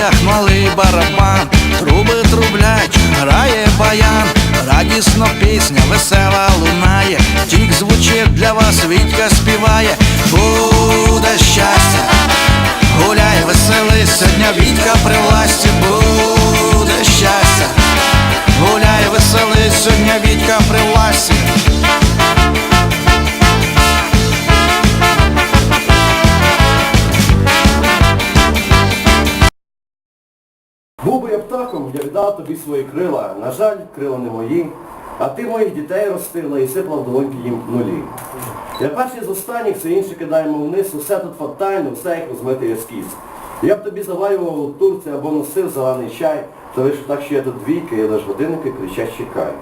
грудях малий барабан, труби трублять, грає баян, радісно пісня, весела лунає, тік звучить для вас, Вітька співає, буде щастя, гуляй, веселись, сьогодні Вітька при власті, буде щастя, гуляй, веселись, сьогодні Вітька при власті. Я віддав тобі свої крила. На жаль, крила не мої. А ти моїх дітей ростила і сипла в долоньки їм нулі. Я перший з останніх, все інше кидаємо вниз, усе тут фатально, все як розмитий ескіз. Я б тобі заварював турці або носив зелений чай, то лише так, що я тут двійки, і лиш годинники кричать чекай.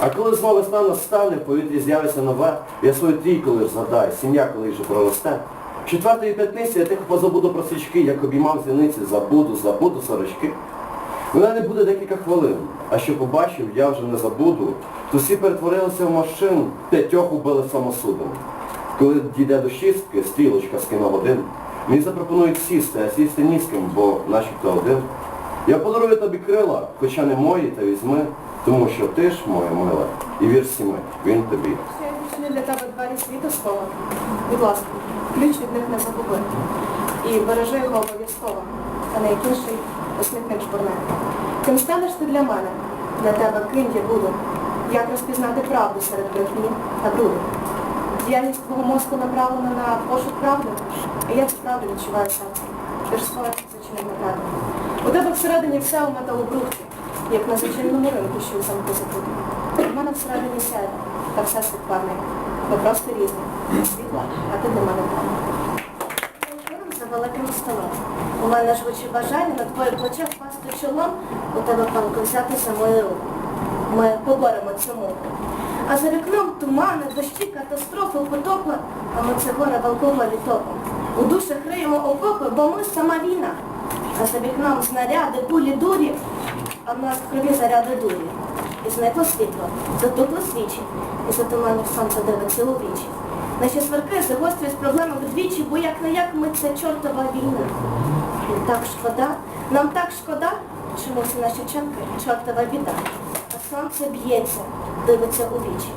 А коли знову весна настане, в повітрі з'явиться нове, я свою трійку лиш згадаю, сім'я коли вже проросте. Четвертої п'ятниці я тихо позабуду про свічки, як обіймав зіниці, забуду, забуду сорочки. Мене не буде декілька хвилин, а що побачив, я вже не забуду, то всі перетворилися в машин, п'ятьох убили самосудом. Коли дійде до шістки, стрілочка з кіногодин, мені запропонують сісти, а сісти ні з ким, бо начебто один. Я подарую тобі крила, хоча не мої, та візьми, тому що ти ж моя мила, і вір всіми, він тобі. Я відчиню для тебе двері світу свого. Будь ласка, ключ від них не загуби. І бережи його обов'язково, а не як осмітник жбурне. Ким станеш ти для мене? Для тебе ким я буду. Як розпізнати правду серед брехні та бруду? Діяльність твого мозку направлена на пошук правди, а я цю правду відчуваю серцем. Ти ж своє зачинив на правду. У тебе всередині все у металобрухті, як на зачиненому ринку, що у замку забуду. У мене всередині сяде, та все світ парний. Ми просто різні. Світла, а ти для мене певна. За великим столом. У мене жгучі бажання на твоїх плечах пасти чолом, у тебе панку взяти за мою руку. Ми поборемо цю муку. А за вікном тумани, дощі, катастрофи, потопи, а ми це горе в алкоголі. У душах риємо окопи, бо ми сама війна. А за вікном знаряди, пулі, дурі, а в нас в крові заряди дурі. І зникло світло, затукло свічі, і затуманів сонце дивиться у вічі. Наші сварки загострюють проблеми вдвічі, бо як не як ми це чортова війна. Нам так шкода, нам так шкода, чому ці наші вчинки чортова біда. А сонце б'ється, дивиться у вічі.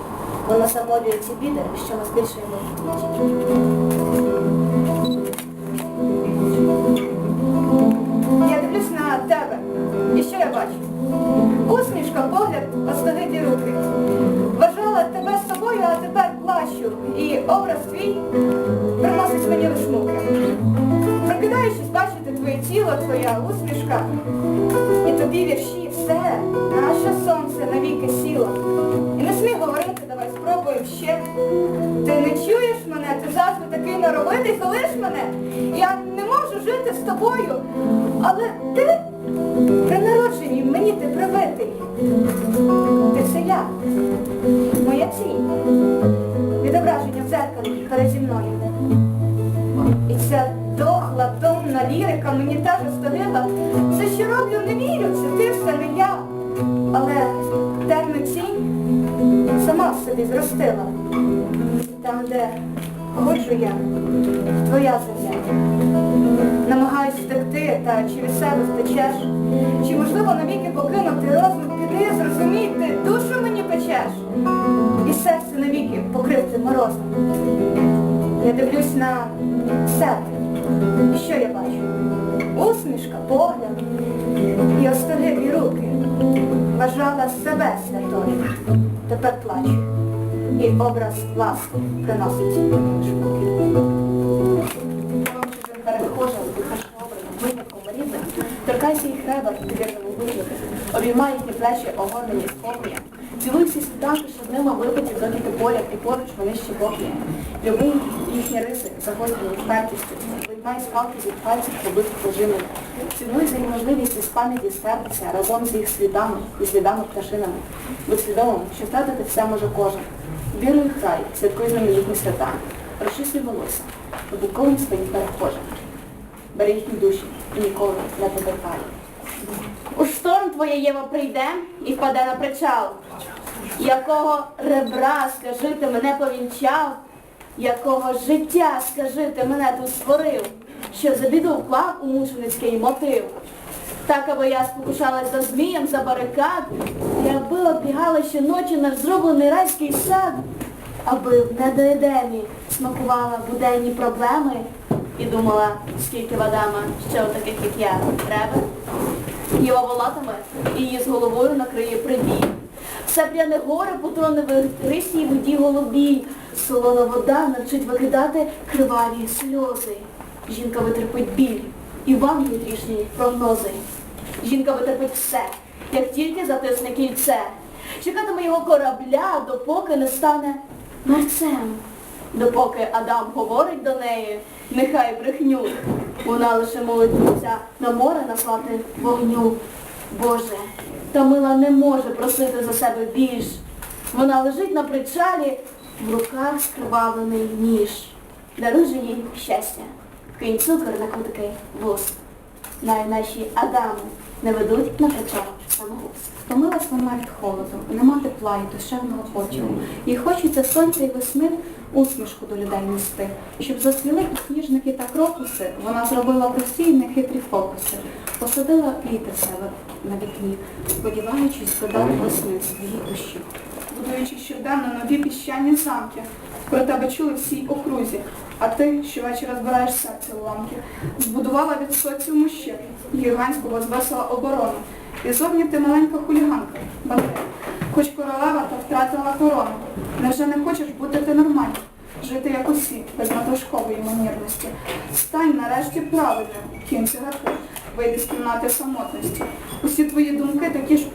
Воно замолює ці біди, що збільшуємо вдвічі. Я дивлюсь на тебе. І що я бачу? Усмішка, погляд, остогиді руки. І образ твій приносить мені муки. Прокидаючись, бачити твоє тіло, твоя усмішка. І тобі вірші все, наше сонце навіки сіло. І не смій говорити, давай спробуємо ще. Ти не чуєш мене, ти завжди такий норовитий, залиш мене. Я не можу жити з тобою, але ти при народженні мені ти привитий. Ти це я, моя цінь, в зеркалі переді мною. І ця дохла, томна лірика мені теж остогила. Все, що роблю, не вірю, це ти все не я. Але темну тінь сама собі зростила. Там, де ходжу я, твоя земля. Намагаюсь втекти, та чи від себе втечеш? Чи можливо навіки покинути розум, піди, зрозуміти, душу мені печеш? І серце навіки покрити морозом. Я дивлюсь на себе. І що я бачу? Усмішка, погляд і остогидлі руки. Вважала себе святою. Тепер плачу. І образ ласки приносить образом, випадком рідним, торкайся їх реба вірному вигляду, обіймай їхні плечі огорнені спокоєм. Цілуй всі світанки, що з ними випадів, доки ти поряд і поруч вони ще боки. Люби їхні риси, загострені впертістю, виймай з палки від пальців побитих пожинами. Цінуй за можливість із пам'яті стертися разом з їх слідами і слідами пташинами. Будь свідомим, що втратити все може кожен. Віруй в край, святкуй з свята. Розчислюй волосся, побутковим своїм перехожим. Бери їхні душі і ніколи не повертай. У шторм твоя Єва прийде і впаде на причал. Якого ребра, скажи, ти мене повінчав, якого життя, скажи, ти мене тут створив, що за біду вклав у мученицький мотив. Так, аби я спокушалась за змієм, за барикад, і аби оббігала щоночі наш зроблений райський сад, аби в недоєдемі смакувала буденні проблеми і думала, скільки вадама ще у таких, як я, треба. Їла волатами і її з головою накриє прибій. Все пряне горе потоне в гристій воді голубій. Солона вода навчить викидати криваві сльози. Жінка витерпить біль і вам є грішні прогнози. Жінка витерпить все, як тільки затисне кільце. Чекатиме його корабля, допоки не стане мерцем. Допоки Адам говорить до неї, нехай брехню, вона лише молитвується на море наслати вогню. Боже, та мила не може просити за себе більш. Вона лежить на причалі, в руках скривавлений ніж. Даруй же їй щастя, кинь цукор на кутики вуст. Най наші Адами не ведуть на причал самого. Втомилась вона від холоду, нема тепла і душевного потягу. Їй хочеться сонця і весни усмішку до людей нести. Щоб засвіли сніжники та крокуси, вона зробила прості й нехитрі фокуси. Посадила квіти себе на вікні, сподіваючись додати весни своїй душі. Будуючи щоденно нові піщані замки. Про тебе чули всій окрузі, а ти щовечора збираєш серце уламки. Збудувала від соціуму ще гігантську возвесила оборону. І зовні ти маленька хуліганка, бандера. Хоч королева, та втратила корону. Невже не хочеш бути ти нормальним? Жити як усі, без надлишкової манірності. Стань нарешті правильним, кінь цигарки, вийди з кімнати самотності. Усі твої думки такі ж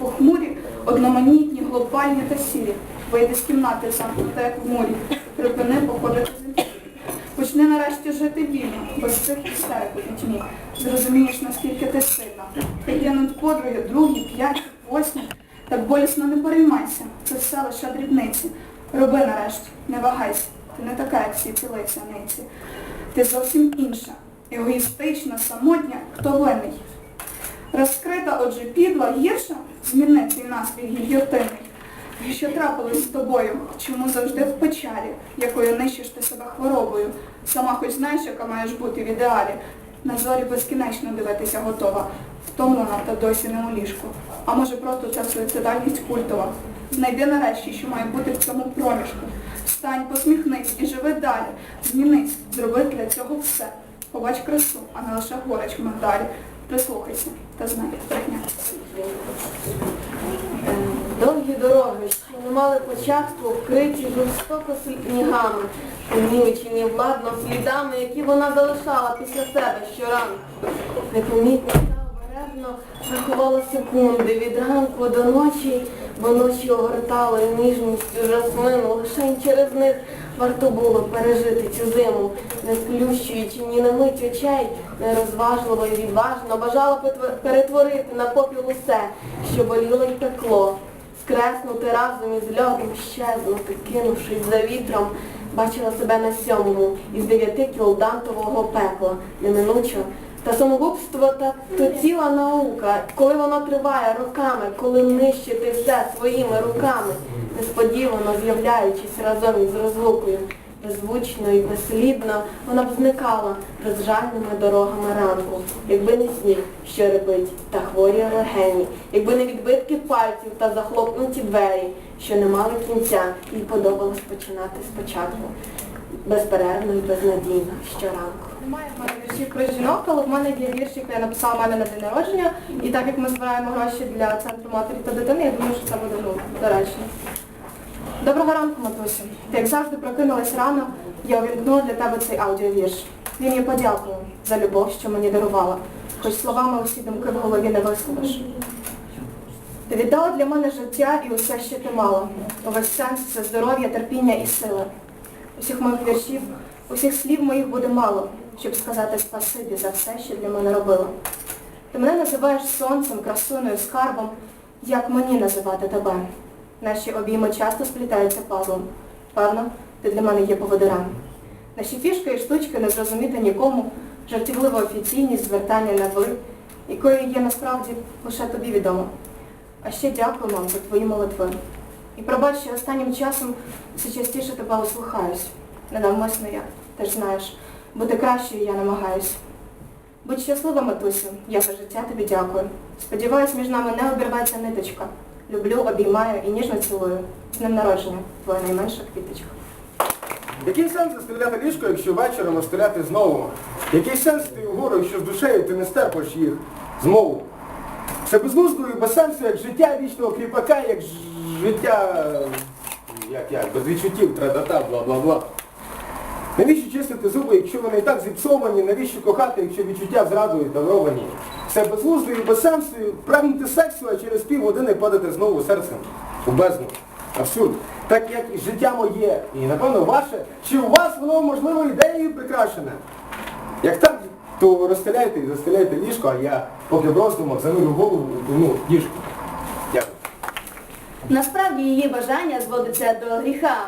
одноманітні, глобальні та сірі. Вийди з кімнати замкнута, як в морі, припини походити землі. Почни нарешті жити вільно, без цих істерик у пітьмі. Зрозумієш, наскільки ти сильна. Пригинуть подруги, другі, п'яті, восьмі. Так болісно не переймайся, це все лише дрібниці. Роби нарешті, не вагайся. Ти не така, як всі ці лицяниці. Ти зовсім інша, егоїстична, самотня, хто винний. Розкрита, отже, підла, гірша, зміни твій настрій гільйотинний. Що трапилось з тобою? Чому завжди в печалі, якою нищиш ти себе хворобою? Сама хоч знаєш, яка маєш бути в ідеалі. На зорі безкінечно дивитися готова, втомлена та досі не у ліжку. А може просто ця суїцидальність культова. Знайди нарешті, що має бути в цьому проміжку. Встань, посміхнись і живи далі. Змінись, зроби для цього все. Побач красу, а не лише горечь в. Прислухайся та знай, брехня. Довгі дороги, що не мали початку, вкриті жорстоко снігами, уміличі владно слідами, які вона залишала після себе щоранку. Непомітно та рахувала секунди. Від ранку до ночі, бо ночі огортали ніжністю жасмину, лише через них варто було пережити цю зиму, не сплющуючи ні на мить очей, нерозважливо і відважно бажала перетворити на попіл усе, що боліло й пекло. Скреснути разом із льодом, щезнути, кинувшись за вітром, бачила себе на сьомому із дев'яти кіл дантового пекла, неминучо. Та самогубство та то ціла наука, коли воно триває роками, коли нищити все своїми руками, несподівано з'являючись разом із розлукою. Беззвучно і безслідно вона б зникала безжальними дорогами ранку, якби не сніг, що репить, та хворі легені, якби не відбитки пальців та захлопнуті двері, що не мали кінця, їй подобалось починати спочатку, безперервно і безнадійно щоранку. Немає в мене віршів про жінок, але в мене є вірш, який я написала мене на день народження. І так як ми збираємо гроші для центру матері та дитини, я думаю, що це буде ну, доречно. Доброго ранку, матусю. Ти як завжди прокинулась рано, я увімкнула для тебе цей аудіовірш. Він є подякою за любов, що мені дарувала, хоч словами усі думки в голові не висловиш. Ти віддала для мене життя і усе, що ти мала. Увесь сенс це здоров'я, терпіння і сила. Усіх моїх віршів, усіх слів моїх буде мало, щоб сказати спасибі за все, що для мене робила. Ти мене називаєш сонцем, красуною, скарбом, як мені називати тебе. Наші обійми часто сплітаються пазлом. Певно, ти для мене є поводирем. Наші фішки і штучки не зрозуміти нікому, жартівлива офіційність, звертання на ви, якою є насправді лише тобі відомо. А ще дякую вам за твої молитви. І пробач, що останнім часом все частіше тебе услухаюсь. Ненавмисно я, ти ж знаєш, бути кращою я намагаюсь. Будь щаслива, матусю, я за життя тобі дякую. Сподіваюсь, між нами не обірветься ниточка. Люблю, обіймаю і ніжно цілую. З днем народження, твоя найменша квіточка. Який сенс розстріляти ліжко, якщо вечором розстріляти знову? Який сенс ти вгору, якщо з душею ти не стерпиш їх змову? Це безглуздо без сенсу, як життя вічного кріпака, як ж- життя, як, як, без відчуттів, тра-та-та, бла-бла-бла. Навіщо чистити зуби, якщо вони і так зіпсовані, навіщо кохати, якщо відчуття зрадою даровані? Це безглуздо і без сенсу прагнути сексу, а через півгодини падати знову серцем у бездну. Абсурд. Так як і життя моє, і напевно ваше, чи у вас воно можливо ідеєю прикрашене? Як так, то розстріляйте і застеляйте ліжко, а я поки в роздумах занурю голову ну, ліжко. Насправді її бажання зводиться до гріха.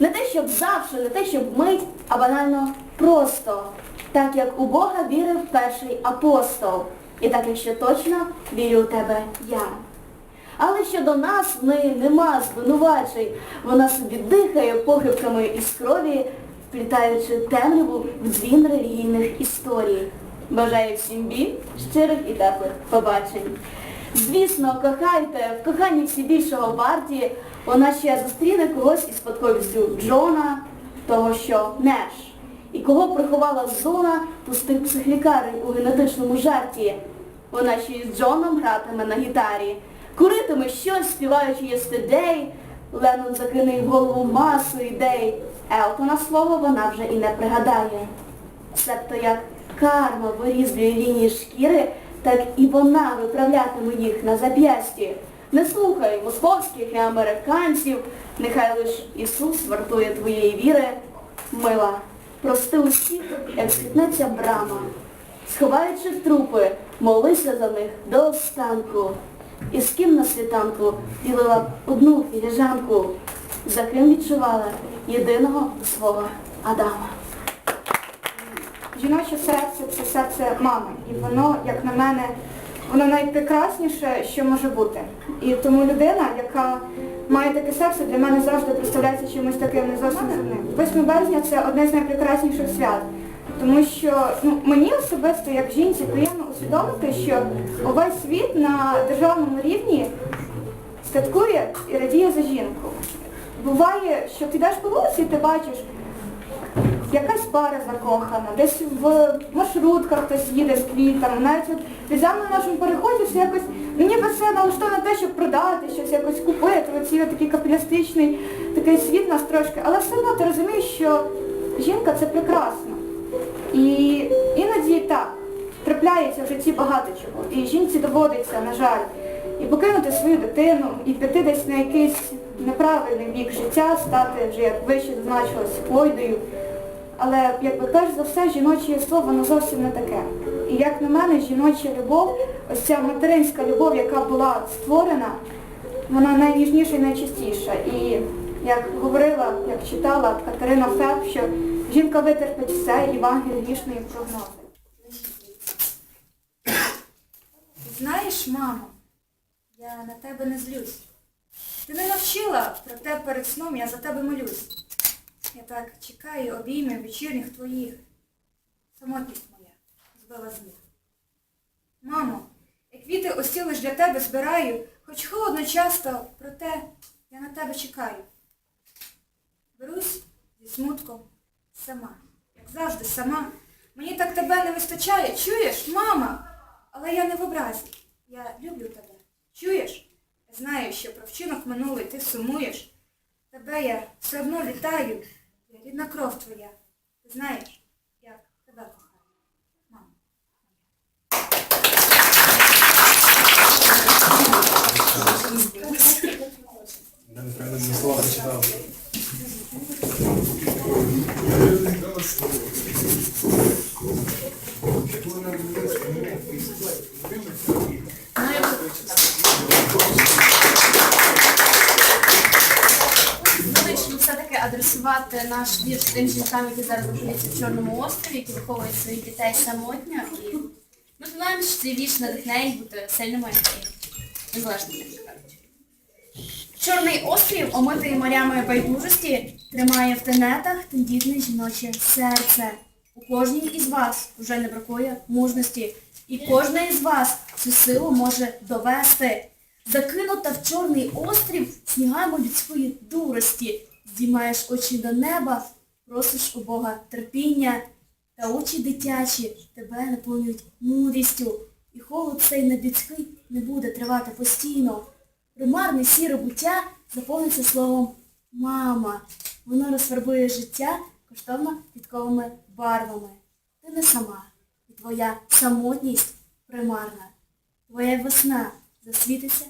Не те, щоб завжди, не те, щоб мить, а банально просто. Так як у Бога вірив перший апостол. І так, якщо точно, вірю у тебе я. Але щодо нас в неї нема звинувачень. Вона собі дихає похибками із крові, вплітаючи темряву в дзвін релігійних історій. Бажаю всім бід, щирих і теплих побачень. Звісно, кохайте, в коханні всі більшого варті, вона ще зустріне когось із спадковістю Джона, того що Неш. І кого приховала зона пустих психлікарень у генетичному жарті. Вона ще із Джоном гратиме на гітарі, куритиме щось, співаючи «Yesterday», Леннон закине голову масу ідей. Елтона слово вона вже і не пригадає. Себто як карма вирізблює лінії шкіри, так і вона виправлятиме їх на зап'ясті. Не слухай московських і американців, нехай лиш Ісус вартує твоєї віри. Мила, прости усіх, як світнеться брама. Сховаючи трупи, молися за них до останку. І з ким на світанку ділила одну філіжанку, за ким відчувала єдиного свого Адама. Жіноче серце це серце мами. І воно, як на мене, воно найпрекрасніше, що може бути. І тому людина, яка має таке серце, для мене завжди представляється чимось таким не зовсім земним. 8 березня це одне з найпрекрасніших свят. Тому що ну, мені особисто, як жінці, приємно усвідомити, що увесь світ на державному рівні святкує і радіє за жінку. Буває, що ти йдеш по вулиці і ти бачиш, якась пара закохана, десь в маршрутках хтось їде з квітами, навіть от підземно на нашому переході все якось, ну ніби все налаштовано на те, щоб продати, щось якось купити, оці такий капіталістичний такий світ нас трошки, але все одно ти розумієш, що жінка це прекрасно. І іноді так, трапляється в житті багато чого. І жінці доводиться, на жаль, і покинути свою дитину, і піти десь на якийсь неправильний бік життя, стати вже, як вище зазначилось, плойдою. Але, якби перш за все, жіноче слово воно зовсім не таке. І як на мене, жіноча любов, ось ця материнська любов, яка була створена, вона найніжніша і найчистіша. І як говорила, як читала Катерина Феб, що жінка витерпить все, Євангелій грішної прогнози. Знаєш, мамо, я на тебе не злюсь. Ти не навчила, проте перед сном я за тебе молюсь. Я так чекаю обіймів вечірніх твоїх. Самотність моя збила з ніг. Мамо, як квіти осі лиш для тебе збираю, хоч холодно часто, проте я на тебе чекаю. Берусь зі смутком сама, як завжди сама. Мені так тебе не вистачає, чуєш, мама? Але я не в образі. Я люблю тебе. Чуєш? Знаю, що про вчинок минулий ти сумуєш. Тебе я все одно вітаю. Я рідна кров твоя. Ти знаєш, як тебе кохаю. Мамо. Вирішили все-таки адресувати наш вірш тим жінкам, які зараз знаходяться в Чорному острові, які виховують своїх дітей самотньо. І ми сподіваємося, що цей вірш надихне їх бути сильними і незалежними. Чорний острів, омитий морями байдужості, тримає в тенетах тендітне жіноче серце. У кожній із вас вже не бракує мужності, і кожна із вас цю силу може довести. Закинута в чорний острів снігами людської дурості, здіймаєш очі до неба, просиш у Бога терпіння, та очі дитячі тебе наповнюють мудрістю, і холод цей нелюдський не буде тривати постійно. Примарне сіре буття заповниться словом мама. Воно розфарбує життя коштовно квітковими барвами. Ти не сама, і твоя самотність примарна. Твоя весна засвітиться